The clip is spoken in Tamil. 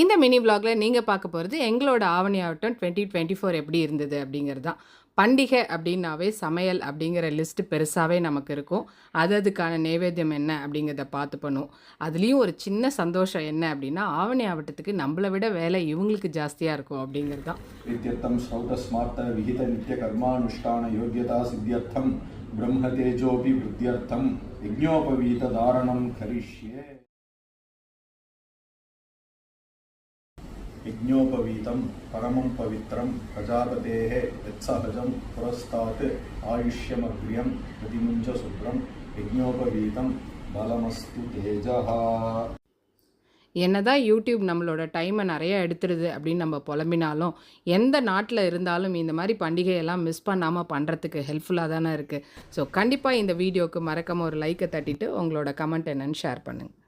இந்த மினி விளாகில் நீங்கள் பார்க்க போகிறது எங்களோட ஆவணி ஆகட்டும் டுவெண்ட்டி டுவெண்ட்டி ஃபோர் எப்படி இருந்தது அப்படிங்கிறது தான். பண்டிகை அப்படின்னாவே சமையல் அப்படிங்கிற லிஸ்ட்டு பெருசாகவே நமக்கு இருக்கும். அது அதுக்கான நைவேத்தியம் என்ன அப்படிங்கிறத பார்த்து பண்ணும் அதுலேயும் ஒரு சின்ன சந்தோஷம் என்ன அப்படின்னா ஆவணி ஆவட்டத்துக்கு நம்மளை விட வேலை இவங்களுக்கு ஜாஸ்தியாக இருக்கும் அப்படிங்கிறது தான். ஸ்ரௌத ஸ்மார்த்த விகித நித்திய கர்மானுஷ்டான யோகியதா சித்தியர்த்தம். பிரம்ம தேஜோபி வித்தியர்த்தம் யஜ்ஞோபவீத தாரணம் கரிஷ்யே. யஜ்ஞோபவீதம் பரமம் பவித்ரம் பிரஜாபதேகே யத்சகஜம் புரஸ்தாத் ஆயுஷ்யமக்ரியம் பிரதிமுஞ்ச சுப்ரம் யஜ்ஞோபவீதம் பலமஸ்து தேஜஹா என்னதான் யூடியூப் நம்மளோட டைமை நிறைய எடுத்துருது அப்படின்னு நம்ம புலம்பினாலும் எந்த நாட்டில் இருந்தாலும் இந்த மாதிரி பண்டிகையெல்லாம் மிஸ் பண்ணாமல் பண்ணுறதுக்கு ஹெல்ப்ஃபுல்லாக தானே இருக்குது ஸோ கண்டிப்பாக இந்த வீடியோவுக்கு மறக்காமல் ஒரு லைக்கை தட்டிட்டு உங்களோட கமெண்ட் என்னன்னு ஷேர் பண்ணுங்கள்